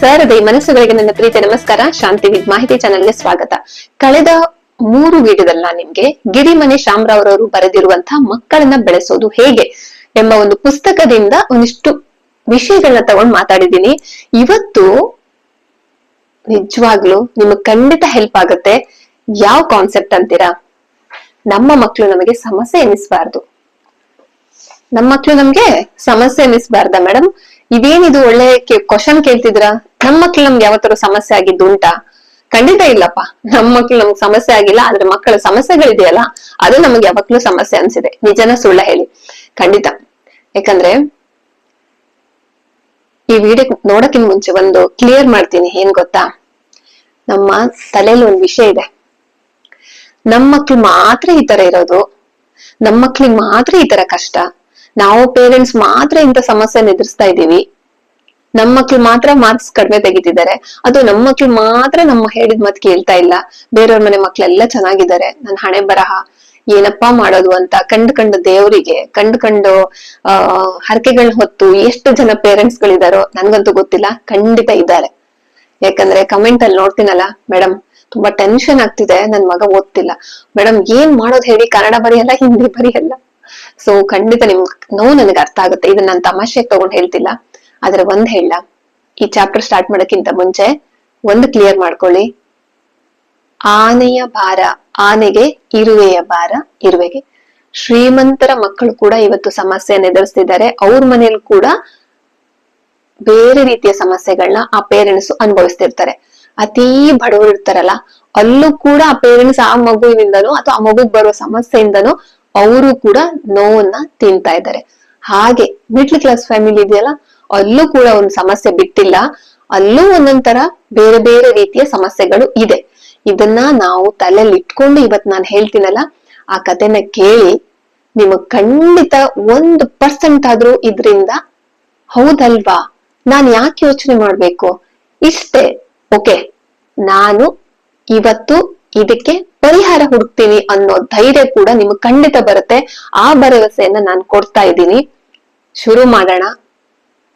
ಸರದಿ ಮನಸ್ಸುಗಳಿಗೆ ನನ್ನ ಪ್ರೀತಿ ನಮಸ್ಕಾರ. ಶಾಂತಿ ವಿದ್ ಮಾಹಿತಿ ಚಾನೆಲ್ಗೆ ಸ್ವಾಗತ. ಕಳೆದ ಮೂರು ವಿಡಿಯೋದಲ್ಲಿ ನಾನು ನಿಮ್ಗೆ ಗಿರಿಮನೆ ಶಾಮರಾವ್ ರವರು ಬರೆದಿರುವಂತಹ ಮಕ್ಕಳನ್ನ ಬೆಳೆಸೋದು ಹೇಗೆ ಎಂಬ ಒಂದು ಪುಸ್ತಕದಿಂದ ಒಂದಿಷ್ಟು ವಿಷಯಗಳನ್ನ ತಗೊಂಡ್ ಮಾತಾಡಿದ್ದೀನಿ. ಇವತ್ತು ನಿಜವಾಗ್ಲು ನಿಮಗ್ ಖಂಡಿತ ಹೆಲ್ಪ್ ಆಗುತ್ತೆ. ಯಾವ ಕಾನ್ಸೆಪ್ಟ್ ಅಂತೀರಾ? ನಮ್ಮ ಮಕ್ಕಳು ನಮಗೆ ಸಮಸ್ಯೆ ಎನಿಸ್ಬಾರ್ದು. ನಮ್ಮ ಮಕ್ಳು ನಮ್ಗೆ ಸಮಸ್ಯೆ ಎನಿಸ್ಬಾರ್ದ ಮೇಡಮ್ ಇದೇನಿದು ಒಳ್ಳೆ ಕ್ವಶನ್ ಕೇಳ್ತಿದ್ರ ನಮ್ ಮಕ್ಳು ನಮ್ಗೆ ಯಾವತ್ತಾರು ಸಮಸ್ಯೆ ಆಗಿದ್ದು ಉಂಟಾ? ಖಂಡಿತ ಇಲ್ಲಪ್ಪ. ನಮ್ ಮಕ್ಳು ನಮ್ಗೆ ಸಮಸ್ಯೆ ಆಗಿಲ್ಲ, ಆದ್ರೆ ಮಕ್ಕಳ ಸಮಸ್ಯೆಗಳಿದೆಯಲ್ಲ, ಅದು ನಮ್ಗೆ ಯಾವಾಗ್ಲೂ ಸಮಸ್ಯೆ ಅನ್ಸಿದೆ. ನಿಜನ ಸುಳ್ಳ ಹೇಳಿ. ಖಂಡಿತ. ಯಾಕಂದ್ರೆ, ಈ ವಿಡಿಯೋ ನೋಡಕ್ಕಿಂತ ಮುಂಚೆ ಒಂದು ಕ್ಲಿಯರ್ ಮಾಡ್ತೀನಿ, ಏನ್ ಗೊತ್ತಾ? ನಮ್ಮ ತಲೆಯಲ್ಲಿ ಒಂದು ವಿಷಯ ಇದೆ. ನಮ್ಮ ಮಕ್ಳು ಮಾತ್ರ ಈ ತರ ಇರೋದು. ನಮ್ಮ ಮಕ್ಳಿಗೆ ಮಾತ್ರ ಈ ತರ ಕಷ್ಟ. ನಾವು ಪೇರೆಂಟ್ಸ್ ಮಾತ್ರ ಇಂಥ ಸಮಸ್ಯೆನ ಎದುರಿಸ್ತಾ ಇದೀವಿ ನಮ್ಮ ಮಕ್ಳು ಮಾತ್ರ ಮಾರ್ಕ್ಸ್ ಕಡಿಮೆ ತೆಗಿತಿದ್ದಾರೆ. ಅದು ನಮ್ಮ ಮಕ್ಳು ಮಾತ್ರ ನಮ್ಮ ಹೇಳಿದ ಮತ್ ಕೇಳ್ತಾ ಇಲ್ಲ. ಬೇರೆಯವ್ರ ಮನೆ ಮಕ್ಳೆಲ್ಲ ಚೆನ್ನಾಗಿದ್ದಾರೆ. ನನ್ ಹಣೆ ಬರಹ. ಏನಪ್ಪಾ ಮಾಡೋದು ಅಂತ ಕಂಡು ಕಂಡು ದೇವರಿಗೆ, ಕಂಡು ಕಂಡು, ಆ ಹರಕೆಗಳನ್ನ ಹೊತ್ತು ಎಷ್ಟು ಜನ ಪೇರೆಂಟ್ಸ್ ಗಳಿದಾರೋ ನನ್ಗಂತೂ ಗೊತ್ತಿಲ್ಲ. ಖಂಡಿತ ಇದ್ದಾರೆ. ಯಾಕಂದ್ರೆ ಕಮೆಂಟ್ ಅಲ್ಲಿ ನೋಡ್ತೀನಲ್ಲ ಮೇಡಮ್ ತುಂಬಾ ಟೆನ್ಷನ್ ಆಗ್ತಿದೆ. ನನ್ ಮಗ ಓದ್ತಿಲ್ಲ. ಮೇಡಮ್ ಏನ್ ಮಾಡೋದು ಹೇಳಿ ಕನ್ನಡ ಬರೆಯಲ್ಲ, ಹಿಂದಿ ಬರೆಯಲ್ಲ? ಸೊ ಖಂಡಿತ ನಿಮ್ ನೋವು ನನಗೆ ಅರ್ಥ ಆಗುತ್ತೆ. ಇದನ್ನ ನಾನು ತಮಾಷೆಗೆ ತಗೊಂಡ್ ಹೇಳ್ತಿಲ್ಲ. ಆದ್ರೆ ಒಂದ್ ಹೇಳ. ಈ ಚಾಪ್ಟರ್ ಸ್ಟಾರ್ಟ್ ಮಾಡೋಕ್ಕಿಂತ ಮುಂಚೆ ಒಂದು ಕ್ಲಿಯರ್ ಮಾಡ್ಕೊಳ್ಳಿ. ಆನೆಯ ಭಾರ, ಆನೆಗೆ ಇರುವೆಯ ಭಾರ, ಇರುವೆಗೆ. ಶ್ರೀಮಂತರ ಮಕ್ಕಳು ಕೂಡ ಇವತ್ತು ಸಮಸ್ಯೆಯನ್ನು ಎದುರಿಸ್ತಿದ್ದಾರೆ. ಅವ್ರ ಮನೆಯಲ್ಲೂ ಕೂಡ ಬೇರೆ ರೀತಿಯ ಸಮಸ್ಯೆಗಳನ್ನ ಆ ಪೇರೆಂಟ್ಸ್ ಅನುಭವಿಸ್ತಿರ್ತಾರೆ. ಅತೀ ಬಡವರು ಇರ್ತಾರಲ್ಲ, ಅಲ್ಲೂ ಕೂಡ ಆ ಪೇರೆಂಟ್ಸ್ ಆ ಮಗುವಿನಿಂದನೋ ಅಥವಾ ಆ ಮಗುಗ್ ಬರುವ ಸಮಸ್ಯೆಯಿಂದನೋ ಅವರು ಕೂಡ ನೋವನ್ನ ತಿಂತಾ ಇದ್ದಾರೆ. ಹಾಗೆ ಮಿಡ್ಲ್ ಕ್ಲಾಸ್ ಫ್ಯಾಮಿಲಿ ಇದೆಯಲ್ಲ, ಅಲ್ಲೂ ಕೂಡ ಒಂದು ಸಮಸ್ಯೆ ಬಿಟ್ಟಿಲ್ಲ. ಅಲ್ಲೂ ಒಂದೊಂದರ ಬೇರೆ ಬೇರೆ ರೀತಿಯ ಸಮಸ್ಯೆಗಳು ಇದೆ. ಇದನ್ನ ನಾವು ತಲೆಯಲ್ಲಿ ಇಟ್ಕೊಂಡು ಇವತ್ ನಾನು ಹೇಳ್ತೀನಲ್ಲ, ಆ ಕಥೆನ ಕೇಳಿ ನಿಮಗ್ ಖಂಡಿತ ಒಂದು ಪರ್ಸೆಂಟ್ ಆದ್ರೂ ಇದ್ರಿಂದ ಹೌದಲ್ವಾ? ನಾನ್ ಯಾಕೆ ಯೋಚನೆ ಮಾಡ್ಬೇಕು? ಇಷ್ಟೇ ಓಕೆ ನಾನು ಇವತ್ತು ಇದಕ್ಕೆ ಪರಿಹಾರ ಹುಡುಕ್ತೀನಿ ಅನ್ನೋ ಧೈರ್ಯ ಕೂಡ ನಿಮ್ಗೆ ಖಂಡಿತ ಬರುತ್ತೆ. ಆ ಭರವಸೆಯನ್ನ ನಾನು ಕೊಡ್ತಾ ಇದ್ದೀನಿ. ಶುರು ಮಾಡೋಣ.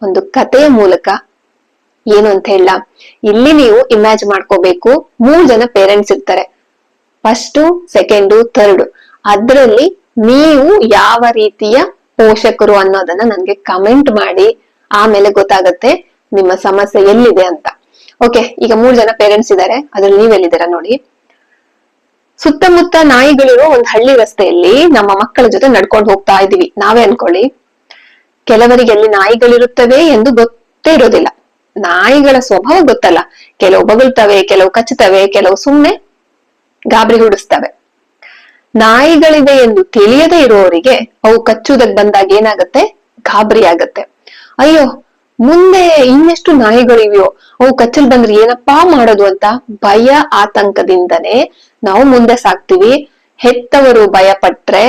ಒಂದು ಕಥೆಯ ಮೂಲಕ. ಏನು ಅಂತ ಹೇಳ. ಇಲ್ಲಿ ನೀವು ಇಮ್ಯಾಜ್ ಮಾಡ್ಕೋಬೇಕು. ಮೂರ್ ಜನ ಪೇರೆಂಟ್ಸ್ ಇರ್ತಾರೆ. ಫಸ್ಟ್ ಸೆಕೆಂಡು ಥರ್ಡ್ ಅದ್ರಲ್ಲಿ ನೀವು ಯಾವ ರೀತಿಯ ಪೋಷಕರು ಅನ್ನೋದನ್ನ ನನ್ಗೆ ಕಮೆಂಟ್ ಮಾಡಿ. ಆಮೇಲೆ ಗೊತ್ತಾಗತ್ತೆ ನಿಮ್ಮ ಸಮಸ್ಯೆ ಎಲ್ಲಿದೆ ಅಂತ. ಓಕೆ ಈಗ ಮೂರ್ ಜನ ಪೇರೆಂಟ್ಸ್ ಇದ್ದಾರೆ. ಅದ್ರಲ್ಲಿ ನೀವೆಲ್ಲಿದ್ದೀರಾ ನೋಡಿ. ಸುತ್ತಮುತ್ತ ನಾಯಿಗಳಿರೋ ಒಂದ್ ಹಳ್ಳಿ ರಸ್ತೆಯಲ್ಲಿ ನಮ್ಮ ಮಕ್ಕಳ ಜೊತೆ ನಡ್ಕೊಂಡು ಹೋಗ್ತಾ ಇದೀವಿ ನಾವೇ ಅನ್ಕೊಳ್ಳಿ. ಕೆಲವರಿಗೆ ಅಲ್ಲಿ ನಾಯಿಗಳಿರುತ್ತವೆ ಎಂದು ಗೊತ್ತೇ ಇರೋದಿಲ್ಲ. ನಾಯಿಗಳ ಸ್ವಭಾವ ಗೊತ್ತಲ್ಲ. ಕೆಲವು ಬಗಳ್ತವೆ, ಕೆಲವು ಕಚ್ಚುತ್ತವೆ, ಕೆಲವು ಸುಮ್ಮನೆ ಗಾಬರಿ ಹುಡಿಸ್ತವೆ. ನಾಯಿಗಳಿವೆ ಎಂದು ತಿಳಿಯದೇ ಇರುವವರಿಗೆ ಅವು ಕಚ್ಚುವುದಕ್ಕೆ ಬಂದಾಗ ಏನಾಗತ್ತೆ? ಗಾಬರಿ ಆಗತ್ತೆ. ಅಯ್ಯೋ ಮುಂದೆ ಇನ್ನೆಷ್ಟು ನಾಯಿಗಳಿವೆಯೋ, ಅವು ಕಚ್ಚಲ್ ಬಂದ್ರೆ ಏನಪ್ಪಾ ಮಾಡೋದು ಅಂತ ಭಯ ಆತಂಕದಿಂದನೇ ನಾವು ಮುಂದೆ ಸಾಕ್ತಿವಿ. ಹೆತ್ತವರು ಭಯ ಪಟ್ರೆ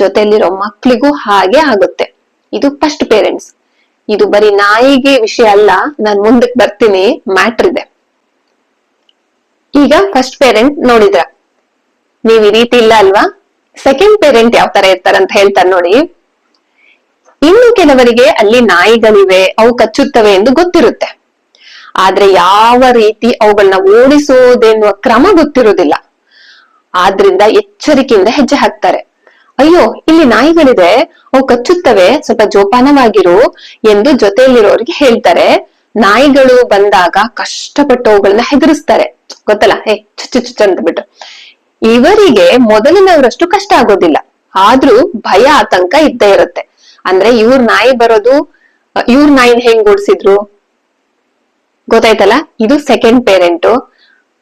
ಜೊತೆಲಿರೋ ಮಕ್ಳಿಗೂ ಹಾಗೆ ಆಗುತ್ತೆ. ಇದು ಫಸ್ಟ್ ಪೇರೆಂಟ್ಸ್ ಇದು ಬರೀ ನಾಯಿಗೆ ವಿಷಯ ಅಲ್ಲ, ನಾನ್ ಮುಂದಕ್ಕೆ ಬರ್ತೀನಿ ಮ್ಯಾಟ್ರ್ ಇದೆ. ಈಗ ಫಸ್ಟ್ ಪೇರೆಂಟ್ ನೋಡಿದ್ರ. ನೀವ್ ಈ ರೀತಿ ಇಲ್ಲ ಅಲ್ವಾ? ಸೆಕೆಂಡ್ ಪೇರೆಂಟ್ ಯಾವ ತರ ಇರ್ತಾರ ಅಂತ ಹೇಳ್ತಾರೆ ನೋಡಿ. ಇನ್ನು ಕೆಲವರಿಗೆ ಅಲ್ಲಿ ನಾಯಿಗಳಿವೆ, ಅವು ಕಚ್ಚುತ್ತವೆ ಎಂದು ಗೊತ್ತಿರುತ್ತೆ. ಆದ್ರೆ ಯಾವ ರೀತಿ ಅವುಗಳನ್ನ ಓಡಿಸೋದೆನ್ನುವ ಕ್ರಮ ಗೊತ್ತಿರುವುದಿಲ್ಲ ಆದ್ರಿಂದ ಎಚ್ಚರಿಕೆಯಿಂದ ಹೆಜ್ಜೆ ಹಾಕ್ತಾರೆ. ಅಯ್ಯೋ, ಇಲ್ಲಿ ನಾಯಿಗಳಿದೆ, ಅವು ಕಚ್ಚುತ್ತವೆ, ಸ್ವಲ್ಪ ಜೋಪಾನವಾಗಿರು ಎಂದು ಜೊತೆಯಲ್ಲಿರೋರಿಗೆ ಹೇಳ್ತಾರೆ. ನಾಯಿಗಳು ಬಂದಾಗ ಕಷ್ಟಪಟ್ಟು ಅವುಗಳನ್ನ ಹೆದರಿಸ್ತಾರೆ. ಗೊತ್ತಲ್ಲ? ಏ ಚುಚ್ಚು ಚುಚ್ಚ ಅಂತ ಬಿಟ್ಟು ಇವರಿಗೆ ಮೊದಲಿನವರಷ್ಟು ಕಷ್ಟ ಆಗೋದಿಲ್ಲ. ಆದ್ರೂ ಭಯ, ಆತಂಕ ಇದ್ದೇ ಇರುತ್ತೆ. ಅಂದ್ರೆ ಇವ್ರ ನಾಯಿ ಬರೋದು ಇವ್ರ ನಾಯಿನ ಹೆಂಗ್ ಓಡಿಸಿದ್ರು? ಗೊತ್ತಾಯ್ತಲ್ಲ? ಇದು ಸೆಕೆಂಡ್ ಪೇರೆಂಟ್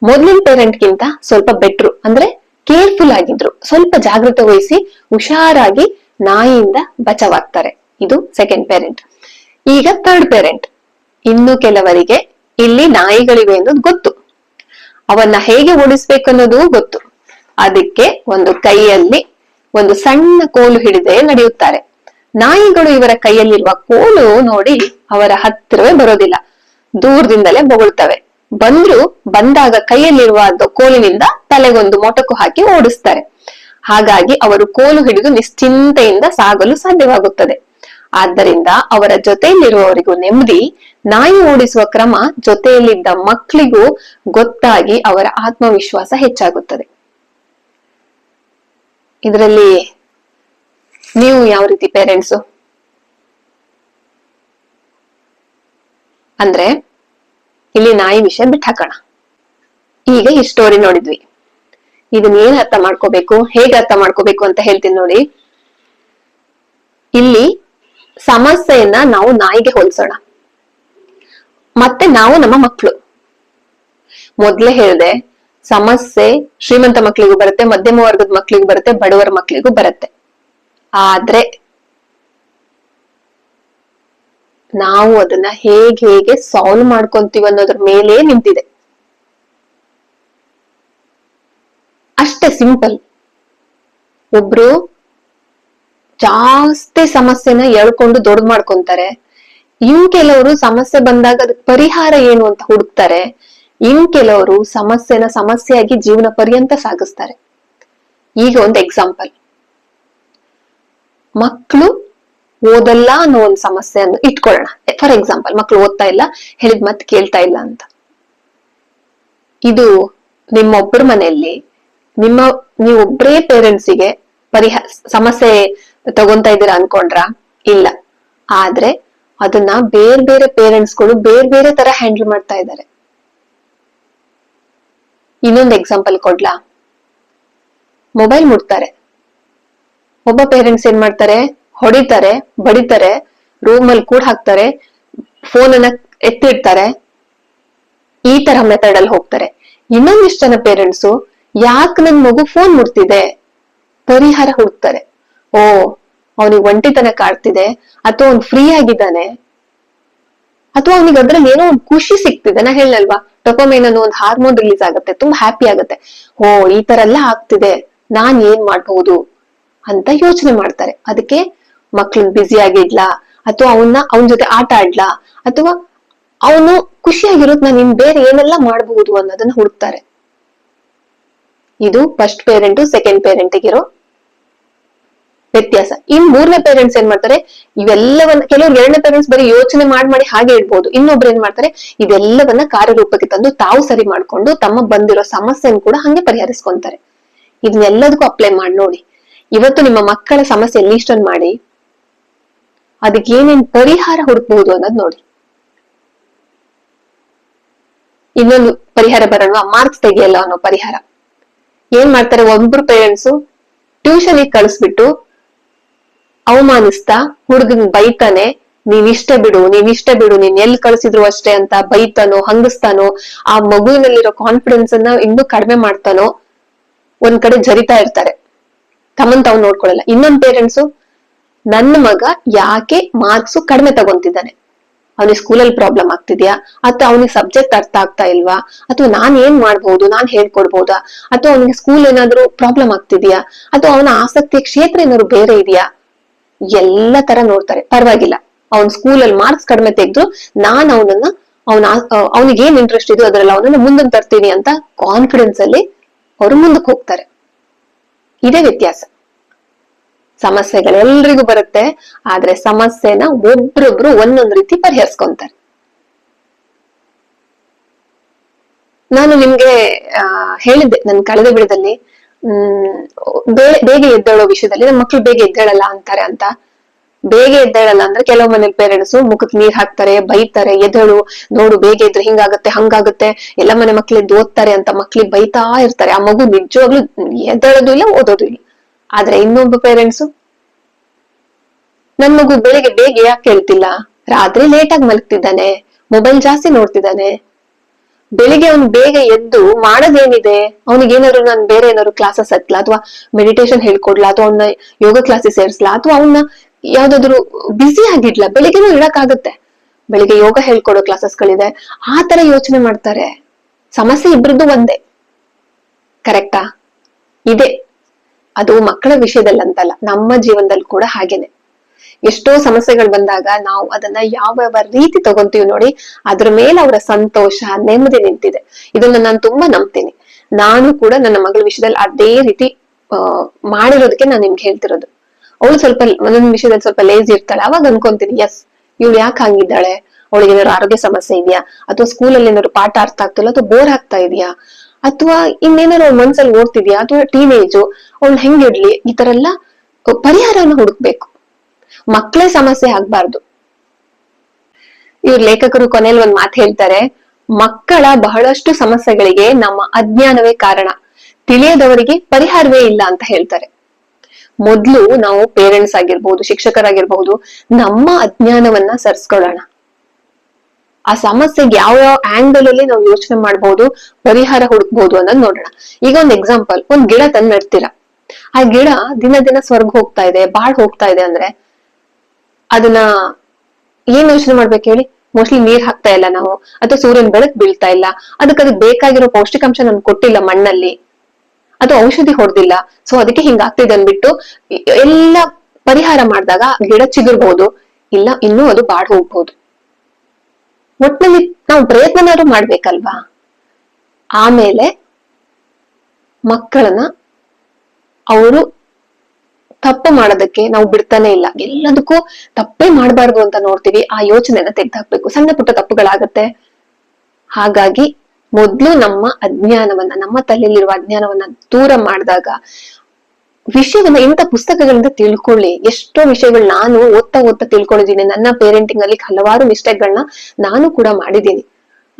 ಮೊದಲಿನ ಪೇರೆಂಟ್ ಗಿಂತ ಸ್ವಲ್ಪ ಬೆಟ್ರು ಅಂದ್ರೆ ಕೇರ್ಫುಲ್ ಆಗಿದ್ರು. ಸ್ವಲ್ಪ ಜಾಗೃತೆ ವಹಿಸಿ ಹುಷಾರಾಗಿ ನಾಯಿಯಿಂದ ಬಚಾವಾಗ್ತಾರೆ. ಇದು ಸೆಕೆಂಡ್ ಪೇರೆಂಟ್ ಈಗ ಥರ್ಡ್ ಪೇರೆಂಟ್ ಇನ್ನು ಕೆಲವರಿಗೆ ಇಲ್ಲಿ ನಾಯಿಗಳಿವೆ ಅನ್ನೋದು ಗೊತ್ತು. ಅವನ್ನ ಹೇಗೆ ಓಡಿಸ್ಬೇಕು ಅನ್ನೋದು ಗೊತ್ತು. ಅದಕ್ಕೆ ಒಂದು ಕೈಯಲ್ಲಿ ಒಂದು ಸಣ್ಣ ಕೋಲು ಹಿಡಿದೇ ನಡೆಯುತ್ತಾರೆ. ನಾಯಿಗಳು ಇವರ ಕೈಯಲ್ಲಿರುವ ಕೋಲು ನೋಡಿ ಅವರ ಹತ್ತಿರವೇ ಬರೋದಿಲ್ಲ. ದೂರದಿಂದಲೇ ಬೊಗಳ್ತವೆ. ಬಂದ್ರು ಬಂದಾಗ ಕೈಯಲ್ಲಿರುವ ಕೋಲಿನಿಂದ ತಲೆಗೊಂದು ಮೊಟಕು ಹಾಕಿ ಓಡಿಸ್ತಾರೆ. ಹಾಗಾಗಿ ಅವರು ಕೋಲು ಹಿಡಿದು ನಿಶ್ಚಿಂತೆಯಿಂದ ಸಾಗಲು ಸಾಧ್ಯವಾಗುತ್ತದೆ. ಆದ್ದರಿಂದ ಅವರ ಜೊತೆಯಲ್ಲಿರುವವರಿಗೂ ನೆಮ್ಮದಿ, ನಾಯಿ ಓಡಿಸುವ ಕ್ರಮ ಜೊತೆಯಲ್ಲಿದ್ದ ಮಕ್ಕಳಿಗೂ ಗೊತ್ತಾಗಿ ಅವರ ಆತ್ಮವಿಶ್ವಾಸ ಹೆಚ್ಚಾಗುತ್ತದೆ. ಇದರಲ್ಲಿ ನೀವು ಯಾವ ರೀತಿ ಪೇರೆಂಟ್ಸು ಅಂದ್ರೆ, ಇಲ್ಲಿ ನಾಯಿ ವಿಷಯ ಬಿಟ್ಟು ಹಾಕೋಣ ಈಗ ಈ ಸ್ಟೋರಿ ನೋಡಿದ್ವಿ. ಇದನ್ನ ಏನ್ ಅರ್ಥ ಮಾಡ್ಕೋಬೇಕು? ಹೇಗೆ ಅರ್ಥ ಮಾಡ್ಕೋಬೇಕು ಅಂತ ಹೇಳ್ತೀನಿ ನೋಡಿ. ಇಲ್ಲಿ ಸಮಸ್ಯೆಯನ್ನ ನಾವು ನಾಯಿಗೆ ಹೋಲಿಸೋಣ. ಮತ್ತೆ ನಾವು ನಮ್ಮ ಮಕ್ಕಳು ಮೊದ್ಲೇ ಹೇಳ್ದೆ, ಸಮಸ್ಯೆ ಶ್ರೀಮಂತ ಮಕ್ಕಳಿಗೂ ಬರುತ್ತೆ ಮಧ್ಯಮ ವರ್ಗದ ಮಕ್ಕಳಿಗೂ ಬರುತ್ತೆ, ಬಡವರ ಮಕ್ಕಳಿಗೂ ಬರುತ್ತೆ. ಆದ್ರೆ ನಾವು ಅದನ್ನ ಹೇಗ್ ಹೇಗೆ ಸಾಲ್ವ್ ಮಾಡ್ಕೊಂತೀವಿ ಅನ್ನೋದ್ರ ಮೇಲೆ ನಿಂತಿದೆ. ಅಷ್ಟೇ ಸಿಂಪಲ್ ಒಬ್ರು ಜಾಸ್ತಿ ಸಮಸ್ಯೆನ ಎಳ್ಕೊಂಡು ದೊಡ್ಡ ಮಾಡ್ಕೊಂತಾರೆ. ಇನ್ ಕೆಲವರು ಸಮಸ್ಯೆ ಬಂದಾಗ ಅದಕ್ಕೆ ಪರಿಹಾರ ಏನು ಅಂತ ಹುಡುಕ್ತಾರೆ. ಇನ್ ಕೆಲವರು ಸಮಸ್ಯೆನ ಸಮಸ್ಯೆಯಾಗಿ ಜೀವನ ಪರ್ಯಂತ ಸಾಗಿಸ್ತಾರೆ. ಈಗ ಒಂದು ಎಕ್ಸಾಂಪಲ್ ಮಕ್ಕಳು ಓದಲ್ಲ ಅನ್ನೋ ಒಂದು ಸಮಸ್ಯೆಯನ್ನು ಇಟ್ಕೊಳ್ಳೋಣ. ಫಾರ್ ಎಕ್ಸಾಂಪಲ್ ಮಕ್ಕಳು ಓದ್ತಾ ಇಲ್ಲ, ಹೇಳಿದ್ ಮತ್ತೆ ಕೇಳ್ತಾ ಇಲ್ಲ ಅಂತ. ಇದು ನಿಮ್ಮೊಬ್ಬರ ಮನೆಯಲ್ಲಿ, ನಿಮ್ಮ ನೀವೊಬ್ಬರೇ ಪೇರೆಂಟ್ಸಿಗೆ ಪರಿಹಾರ ಸಮಸ್ಯೆ ತಗೊಂತಾ ಇದ್ದೀರಾ ಅನ್ಕೊಂಡ್ರ? ಇಲ್ಲ. ಆದ್ರೆ ಅದನ್ನ ಬೇರೆ ಬೇರೆ ಪೇರೆಂಟ್ಸ್ಗಳು ಬೇರೆ ಬೇರೆ ತರ ಹ್ಯಾಂಡಲ್ ಮಾಡ್ತಾ ಇದ್ದಾರೆ. ಇನ್ನೊಂದು ಎಕ್ಸಾಂಪಲ್ ಕೊಡ್ಲಾ? ಮೊಬೈಲ್ ಮುಟ್ತಾರೆ. ಒಬ್ಬ ಪೇರೆಂಟ್ಸ್ ಏನ್ ಮಾಡ್ತಾರೆ? ಹೊಡಿತಾರೆ, ಬಡಿತಾರೆ ರೂಮ್ ಅಲ್ಲಿ ಕೂಡ ಹಾಕ್ತಾರೆ ಫೋನ್ ಅನ್ನ ಎತ್ತಿಡ್ತಾರೆ, ಈ ತರ ಮೆಥಡ್ ಅಲ್ಲಿ ಹೋಗ್ತಾರೆ. ಇನ್ನೊಂದಿಷ್ಟು ಜನ ಪೇರೆಂಟ್ಸು ಯಾಕೆ ನನ್ ಮಗು ಫೋನ್ ಮುಡ್ತಿದೆ ಪರಿಹಾರ ಹುಡುಕ್ತಾರೆ. ಓ, ಅವನಿಗೆ ಒಂಟಿತನ ಕಾಡ್ತಿದೆ ಅಥವಾ ಅವ್ನ್ ಫ್ರೀ ಆಗಿದ್ದಾನೆ, ಅಥವಾ ಅವನಿಗೆ ಅದ್ರಲ್ಲಿ ಏನೋ ಒಂದು ಖುಷಿ ಸಿಗ್ತಿದೆ. ನಾ ಹೇಳಲ್ವಾ ಟೊಕೊಮೇನ್ ಅನ್ನೋ ಒಂದು ಹಾರ್ಮೋನ್ ರಿಲೀಸ್ ಆಗುತ್ತೆ, ತುಂಬಾ ಹ್ಯಾಪಿ ಆಗುತ್ತೆ. ಓ, ಈ ತರ ಎಲ್ಲ ಆಗ್ತಿದೆ. ನಾನ್ ಏನ್ ಮಾಡ್ಬಹುದು? ಅಂತ ಯೋಚನೆ ಮಾಡ್ತಾರೆ. ಅದಕ್ಕೆ ಮಕ್ಳನ್ ಬ್ಯುಸಿ ಆಗಿಡ್ಲಾ ಅಥವಾ ಅವನ್ನ ಅವನ ಜೊತೆ ಆಟ ಆಡ್ಲಾ, ಅಥವಾ ಅವನು ಖುಷಿಯಾಗಿರೋದ್ ನಾನು ಬೇರೆ ಏನೆಲ್ಲ ಮಾಡಬಹುದು ಅನ್ನೋದನ್ನ ಹುಡುಕ್ತಾರೆ. ಇದು ಫಸ್ಟ್ ಪೇರೆಂಟ್ ಸೆಕೆಂಡ್ ಪೇರೆಂಟ್ ಇರೋ ವ್ಯತ್ಯಾಸ. ಇನ್ ಮೂರನೇ ಪೇರೆಂಟ್ಸ್ ಏನ್ ಮಾಡ್ತಾರೆ, ಇವೆಲ್ಲವನ್ನ, ಕೆಲವ್ರು ಎರಡನೇ ಪೇರೆಂಟ್ಸ್ ಬರೀ ಯೋಚನೆ ಮಾಡಿ ಮಾಡಿ ಹಾಗೆ ಇಡ್ಬೋದು. ಇನ್ನೊಬ್ರು ಏನ್ ಮಾಡ್ತಾರೆ ಇದೆಲ್ಲವನ್ನ ಕಾರ್ಯರೂಪಕ್ಕೆ ತಂದು ತಾವು ಸರಿ ಮಾಡ್ಕೊಂಡು ತಮ್ಮ ಬಂದಿರೋ ಸಮಸ್ಯೆಯನ್ನು ಕೂಡ ಹಂಗೆ ಪರಿಹರಿಸ್ಕೊಂತಾರೆ. ಇದನ್ನೆಲ್ಲದಕ್ಕೂ ಅಪ್ಲೈ ಮಾಡಿ ನೋಡಿ. ಇವತ್ತು ನಿಮ್ಮ ಮಕ್ಕಳ ಸಮಸ್ಯೆ ಲೀಸ್ಟನ್ ಮಾಡಿ, ಅದಕ್ಕೆ ಏನೇನ್ ಪರಿಹಾರ ಹುಡುಕಬಹುದು ಅನ್ನೋದು ನೋಡಿ. ಇನ್ನೊಂದು ಪರಿಹಾರ ಬರೋಣ ಮಾರ್ಕ್ಸ್ ತೆಗಿಯಲ್ಲ ಅನ್ನೋ ಪರಿಹಾರ. ಏನ್ ಮಾಡ್ತಾರೆ? ಒಬ್ರು ಪೇರೆಂಟ್ಸು ಟ್ಯೂಷನ್ ಕಳಿಸ್ಬಿಟ್ಟು ಅವಮಾನಿಸ್ತಾ ಹುಡುಗನ್ ಬೈತಾನೆ, ನೀನ್ ಇಷ್ಟ ಬಿಡು, ನೀನ್ ಇಷ್ಟ ಬಿಡು, ನೀನ್ ಎಲ್ಲಿ ಕಳಿಸಿದ್ರು ಅಷ್ಟೇ ಅಂತ ಬೈತಾನೋ, ಹಂಗಿಸ್ತಾನೋ, ಆ ಮಗುವಿನಲ್ಲಿರೋ ಕಾನ್ಫಿಡೆನ್ಸ್ ಅನ್ನ ಇನ್ನೂ ಕಡಿಮೆ ಮಾಡ್ತಾನೋ, ಒಂದ್ ಕಡೆ ಜರಿತಾ ಇರ್ತಾರೆ. ತಮ್ಮನ್ ತಾವ್ ನೋಡ್ಕೊಳ್ಳಲ್ಲ. ಇನ್ನೊಂದ್ ಪೇರೆಂಟ್ಸು ನನ್ನ ಮಗ ಯಾಕೆ ಮಾರ್ಕ್ಸ್ ಕಡಿಮೆ ತಗೊಂತಿದ್ದಾನೆ? ಅವನಿಗೆ ಸ್ಕೂಲಲ್ಲಿ ಪ್ರಾಬ್ಲಮ್ ಆಗ್ತಿದ್ಯಾ? ಅಥವಾ ಅವನಿಗೆ ಸಬ್ಜೆಕ್ಟ್ ಅರ್ಥ ಆಗ್ತಾ ಇಲ್ವಾ? ಅಥವಾ ನಾನ್ ಏನ್ ಮಾಡ್ಬೋದು? ನಾನ್ ಹೇಳ್ಕೊಡ್ಬೋದಾ? ಅಥವಾ ಅವನಿಗೆ ಸ್ಕೂಲ್ ಏನಾದ್ರು ಪ್ರಾಬ್ಲಮ್ ಆಗ್ತಿದ್ಯಾ? ಅಥವಾ ಅವನ ಆಸಕ್ತಿಯ ಕ್ಷೇತ್ರ ಏನಾದ್ರು ಬೇರೆ ಇದೆಯಾ? ಎಲ್ಲ ತರ ನೋಡ್ತಾರೆ. ಪರವಾಗಿಲ್ಲ. ಅವ್ನ್ ಸ್ಕೂಲಲ್ಲಿ ಮಾರ್ಕ್ಸ್ ಕಡಿಮೆ ತೆಗೆದು ನಾನ್ ಅವನನ್ನ, ಅವನ ಅವನಿಗೆ ಏನ್ ಇಂಟ್ರೆಸ್ಟ್ ಇದೆಯೋ ಅದ್ರಲ್ಲಿ ಅವನನ್ನ ಮುಂದೆ ತರ್ತೀನಿ ಅಂತ ಕಾನ್ಫಿಡೆನ್ಸ್ ಅಲ್ಲಿ ಅವ್ರು ಮುಂದಕ್ಕೆ ಹೋಗ್ತಾರೆ. ಇದೇ ವ್ಯತ್ಯಾಸ. ಸಮಸ್ಯೆಗಳು ಎಲ್ರಿಗೂ ಬರುತ್ತೆ, ಆದ್ರೆ ಸಮಸ್ಯೆನ ಒಬ್ರೊಬ್ರು ಒಂದೊಂದ್ ರೀತಿ ಪರಿಹರಿಸ್ಕೊಂತಾರೆ. ನಾನು ನಿಮ್ಗೆ, ಆ, ಹೇಳಿದ್ದೆ ನನ್ ಕಳೆದ ಬಿಡದಲ್ಲಿ, ಹ್ಮ್ ಬೇಗ ಎದ್ದೇಳೋ ವಿಷಯದಲ್ಲಿ ನಮ್ಮ ಮಕ್ಳು ಬೇಗ ಎದ್ದೇಳಲ್ಲ ಅಂತಾರೆ ಅಂತ. ಬೇಗ ಎದ್ದೇಳಲ್ಲ ಅಂದ್ರೆ ಕೆಲವು ಮನೆ ಪೇರೆಂಟ್ಸ್ ಮುಖಕ್ಕೆ ನೀರ್ ಹಾಕ್ತಾರೆ, ಬೈತಾರೆ ಎದ್ದೇಳು ನೋಡು ಬೇಗ ಎದ್ರೆ ಹಿಂಗಾಗುತ್ತೆ, ಹಂಗಾಗುತ್ತೆ, ಎಲ್ಲ ಮನೆ ಮಕ್ಳಿಗೆ ಓದ್ತಾರೆ ಅಂತ ಮಕ್ಳಿಗೆ ಬೈತಾ ಇರ್ತಾರೆ. ಆ ಮಗು ನಿಜವಾಗ್ಲೂ ಎದ್ದೇಳೋದು ಇಲ್ಲ, ಓದೋದು ಇಲ್ಲ. ಆದ್ರೆ ಇನ್ನೊಬ್ಬ ಪೇರೆಂಟ್ಸ್, ನನ್ ಮಗು ಬೆಳಿಗ್ಗೆ ಬೇಗ ಯಾಕೆ ಕೇಳ್ತಿಲ್ಲ ರಾತ್ರಿ ಲೇಟ್ ಆಗಿ ಮಲಗ್ತಿದ್ದಾನೆ ಮೊಬೈಲ್ ಜಾಸ್ತಿ ನೋಡ್ತಿದ್ದಾನೆ. ಬೆಳಿಗ್ಗೆ ಅವ್ನು ಬೇಗ ಎದ್ದು ಮಾಡೋದೇನಿದೆ? ಅವನಿಗೆ ಏನಾದ್ರು ನಾನು ಬೇರೆ ಏನಾದ್ರು ಕ್ಲಾಸಸ್ ಹತ್ಲಾ, ಅಥವಾ ಮೆಡಿಟೇಷನ್ ಹೇಳ್ಕೊಡ್ಲಾ, ಅಥವಾ ಅವ್ನ ಯೋಗ ಕ್ಲಾಸಿಗೆ ಸೇರಿಸ್ಲಾ, ಅಥವಾ ಅವನ್ನ ಯಾವ್ದಾದ್ರು ಬ್ಯುಸಿ ಆಗಿಡ್ಲಾ ಬೆಳಿಗ್ಗೆನೂ ಇಡಕ್ಕಾಗುತ್ತೆ. ಬೆಳಿಗ್ಗೆ ಯೋಗ ಹೇಳ್ಕೊಡೋ ಕ್ಲಾಸಸ್ಗಳಿದೆ ಆ ತರ ಯೋಚನೆ ಮಾಡ್ತಾರೆ. ಸಮಸ್ಯೆ ಇಬ್ರದ್ದು ಒಂದೇ. ಕರೆಕ್ಟಾ ಇದೆ. ಅದು ಮಕ್ಕಳ ವಿಷಯದಲ್ಲಂತಲ್ಲ, ನಮ್ಮ ಜೀವನದಲ್ಲಿ ಕೂಡ ಹಾಗೇನೆ. ಎಷ್ಟೋ ಸಮಸ್ಯೆಗಳು ಬಂದಾಗ ನಾವು ಅದನ್ನ ಯಾವ ಯಾವ ರೀತಿ ತಗೊಂತೀವಿ ನೋಡಿ, ಅದ್ರ ಮೇಲೆ ಅವರ ಸಂತೋಷ, ನೆಮ್ಮದಿ ನಿಂತಿದೆ. ಇದನ್ನ ನಾನು ತುಂಬಾ ನಂಬ್ತೀನಿ. ನಾನು ಕೂಡ ನನ್ನ ಮಗಳ ವಿಷಯದಲ್ಲಿ ಅದೇ ರೀತಿ ಮಾಡಿರೋದಕ್ಕೆ ನಾನು ನಿಮ್ಗೆ ಹೇಳ್ತಿರೋದು. ಅವಳು ಸ್ವಲ್ಪ, ಒಂದೊಂದು ವಿಷಯದಲ್ಲಿ ಸ್ವಲ್ಪ ಲೇಜಿ ಇರ್ತಾಳೆ. ಅವಾಗ ಅನ್ಕೊಂತೀನಿ ಎಸ್ ಇವಳು ಯಾಕೆ ಹಂಗಿದ್ದಾಳೆ? ಅವಳಿಗೆ ಏನಾದ್ರು ಆರೋಗ್ಯ ಸಮಸ್ಯೆ ಇದೆಯಾ? ಅಥವಾ ಸ್ಕೂಲಲ್ಲಿ ಏನಾದ್ರು ಪಾಠ ಅರ್ಥ ಆಗ್ತಿಲ್ಲ ಅಥವಾ ಬೋರ್ ಆಗ್ತಾ ಇದೆಯಾ? ಅಥವಾ ಇನ್ನೇನಾದ್ರು ಅವ್ಳ ಮನ್ಸಲ್ಲಿ ಓಡ್ತಿದ್ಯಾ ಅಥವಾ ಟೀನೇಜು ಅವ್ಳು ಹೆಂಗಿಡ್ಲಿ ಈ ತರ ಎಲ್ಲ ಪರಿಹಾರನ ಹುಡುಕ್ಬೇಕು. ಮಕ್ಕಳೇ ಸಮಸ್ಯೆ ಆಗ್ಬಾರ್ದು. ಇವ್ರ ಲೇಖಕರು ಕೊನೆಯಲ್ಲಿ ಒಂದ್ ಮಾತು ಹೇಳ್ತಾರೆ, ಮಕ್ಕಳ ಬಹಳಷ್ಟು ಸಮಸ್ಯೆಗಳಿಗೆ ನಮ್ಮ ಅಜ್ಞಾನವೇ ಕಾರಣ. ತಿಳಿಯದವರಿಗೆ ಪರಿಹಾರವೇ ಇಲ್ಲ ಅಂತ ಹೇಳ್ತಾರೆ. ಮೊದ್ಲು ನಾವು ಪೇರೆಂಟ್ಸ್ ಆಗಿರ್ಬಹುದು ಶಿಕ್ಷಕರಾಗಿರ್ಬಹುದು ನಮ್ಮ ಅಜ್ಞಾನವನ್ನ ಸರ್ಸ್ಕೊಳ್ಳೋಣ. ಆ ಸಮಸ್ಯೆಗೆ ಯಾವ ಯಾವ ಆಂಗಲ್ ಅಲ್ಲಿ ನಾವು ಯೋಚನೆ ಮಾಡಬಹುದು ಪರಿಹಾರ ಹುಡುಕ್ಬಹುದು ಅನ್ನೋದ್ ನೋಡೋಣ. ಈಗ ಒಂದ್ ಎಕ್ಸಾಂಪಲ್ ಒಂದ್ ಗಿಡ ತಂದ್ ನೆಡ್ತೀರಾ ಆ ಗಿಡ ದಿನ ದಿನ ಸ್ವರ್ಗ ಹೋಗ್ತಾ ಇದೆ, ಬಾಳ್ ಹೋಗ್ತಾ ಇದೆ ಅಂದ್ರೆ ಅದನ್ನ ಏನ್ ಯೋಚನೆ ಮಾಡ್ಬೇಕು ಹೇಳಿ? ಮೋಸ್ಟ್ಲಿ ನೀರ್ ಹಾಕ್ತಾ ಇಲ್ಲ ನಾವು, ಅಥವಾ ಸೂರ್ಯನ ಬೆಳಕ್ ಬೀಳ್ತಾ ಇಲ್ಲ, ಅದಕ್ಕೆ ಅದಕ್ಕೆ ಬೇಕಾಗಿರೋ ಪೌಷ್ಟಿಕಾಂಶ ನಮ್ಗೆ ಕೊಟ್ಟಿಲ್ಲ ಮಣ್ಣಲ್ಲಿ. ಅಥವಾ ಔಷಧಿ ಹೊಡೆದಿಲ್ಲ. ಸೊ ಅದಕ್ಕೆ ಹಿಂಗಾಗ್ತಿದೆ ಅಂದ್ಬಿಟ್ಟು ಎಲ್ಲ ಪರಿಹಾರ ಮಾಡಿದಾಗ ಗಿಡ ಚಿಗುರ್ಬಹುದು ಇಲ್ಲ ಇನ್ನೂ ಅದು ಬಾಡ್ ಹೋಗ್ಬಹುದು ಒಟ್ನಲ್ಲಿ ನಾವು ಪ್ರಯತ್ನನಾದ್ರು ಮಾಡ್ಬೇಕಲ್ವಾ? ಆಮೇಲೆ ಮಕ್ಕಳನ್ನ ಅವರು ತಪ್ಪು ಮಾಡೋದಕ್ಕೆ ನಾವು ಬಿಡ್ತಾನೆ ಇಲ್ಲ. ಎಲ್ಲದಕ್ಕೂ ತಪ್ಪೇ ಮಾಡಬಾರ್ದು ಅಂತ ನೋಡ್ತೀವಿ. ಆ ಯೋಚನೆನ ತೆಗೆದಾಕ್ಬೇಕು. ಸಣ್ಣ ಪುಟ್ಟ ತಪ್ಪುಗಳಾಗತ್ತೆ. ಹಾಗಾಗಿ ಮೊದ್ಲು ನಮ್ಮ ಅಜ್ಞಾನವನ್ನ, ನಮ್ಮ ತಲೆಯಲ್ಲಿರುವ ಅಜ್ಞಾನವನ್ನ ದೂರ ಮಾಡಿದಾಗ ವಿಷಯವನ್ನ ಇಂಥ ಪುಸ್ತಕಗಳಿಂದ ತಿಳ್ಕೊಳ್ಳಿ. ಎಷ್ಟೋ ವಿಷಯಗಳು ನಾನು ಓದ್ತಾ ಓದ್ತಾ ತಿಳ್ಕೊಂಡಿದ್ದೀನಿ. ನನ್ನ ಪೇರೆಂಟಿಂಗ್ ಅಲ್ಲಿ ಹಲವಾರು ಮಿಸ್ಟೇಕ್ಗಳನ್ನ ನಾನು ಕೂಡ ಮಾಡಿದ್ದೀನಿ.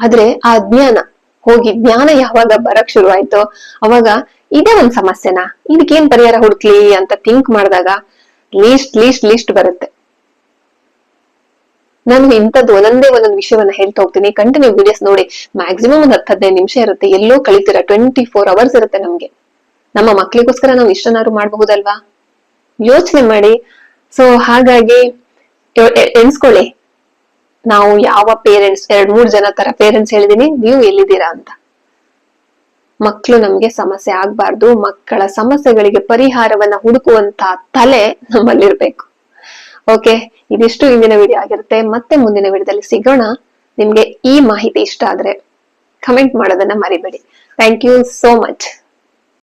ಆದ್ರೆ ಆ ಅಜ್ಞಾನ, ಹೋಗಿ ಜ್ಞಾನ ಯಾವಾಗ ಬರಕ್ ಶುರುವಾಯ್ತೋ, ಅವಾಗ ಇದೇ ಒಂದ್ ಸಮಸ್ಯೆನಾ? ಇದಕ್ಕೇನ್ ಪರಿಹಾರ ಹುಡುಕ್ಲಿ ಅಂತ ಥಿಂಕ್ ಮಾಡಿದಾಗ ಲೀಸ್ಟ್ ಲೀಸ್ಟ್ ಲೀಸ್ಟ್ ಬರುತ್ತೆ. ನಾನು ಇಂಥದ್ದು ಒಂದೊಂದೇ ಒಂದೊಂದು ವಿಷಯವನ್ನ ಹೇಳ್ತಾ ಹೋಗ್ತೀನಿ. ಕಂಟಿನ್ಯೂ ವಿಡಿಯೋಸ್ ನೋಡಿ. ಮ್ಯಾಕ್ಸಿಮಮ್ ಒಂದು ಹತ್ತು ಹದಿನೈದು ನಿಮಿಷ ಇರುತ್ತೆ. ಎಲ್ಲೋ ಕಳಿತೀರ? ಟ್ವೆಂಟಿ ಫೋರ್ ಅವರ್ಸ್ ಇರುತ್ತೆ ನಮ್ಗೆ. ನಮ್ಮ ಮಕ್ಳಿಗೋಸ್ಕರ ನಾವು ಇಷ್ಟನಾದ್ರು ಮಾಡಬಹುದಲ್ವಾ? ಯೋಚನೆ ಮಾಡಿ. ಸೊ ಹಾಗಾಗಿ, ಎ- ಎ- ನಾವು ಯಾವ ಪೇರೆಂಟ್ಸ್ ಎರಡ್, ಮೂರ್ ಜನ ತರ ಪೇರೆಂಟ್ಸ್ ಹೇಳಿದೀನಿ, ನೀವು ಎಲ್ಲಿದ್ದೀರಾ ಅಂತ. ಮಕ್ಕಳು ನಮ್ಗೆ ಸಮಸ್ಯೆ ಆಗ್ಬಾರ್ದು. ಮಕ್ಕಳ ಸಮಸ್ಯೆಗಳಿಗೆ ಪರಿಹಾರವನ್ನ ಹುಡುಕುವಂತ ತಲೆ ನಮ್ಮಲ್ಲಿರ್ಬೇಕು. ಓಕೆ, ಇದಿಷ್ಟು ಇಂದಿನ ವಿಡಿಯೋ ಆಗಿರುತ್ತೆ. ಮತ್ತೆ ಮುಂದಿನ ವಿಡಿಯೋದಲ್ಲಿ ಸಿಗೋಣ. ನಿಮ್ಗೆ ಈ ಮಾಹಿತಿ ಇಷ್ಟ ಆದ್ರೆ ಕಮೆಂಟ್ ಮಾಡೋದನ್ನ ಮರಿಬೇಡಿ. Thank you so much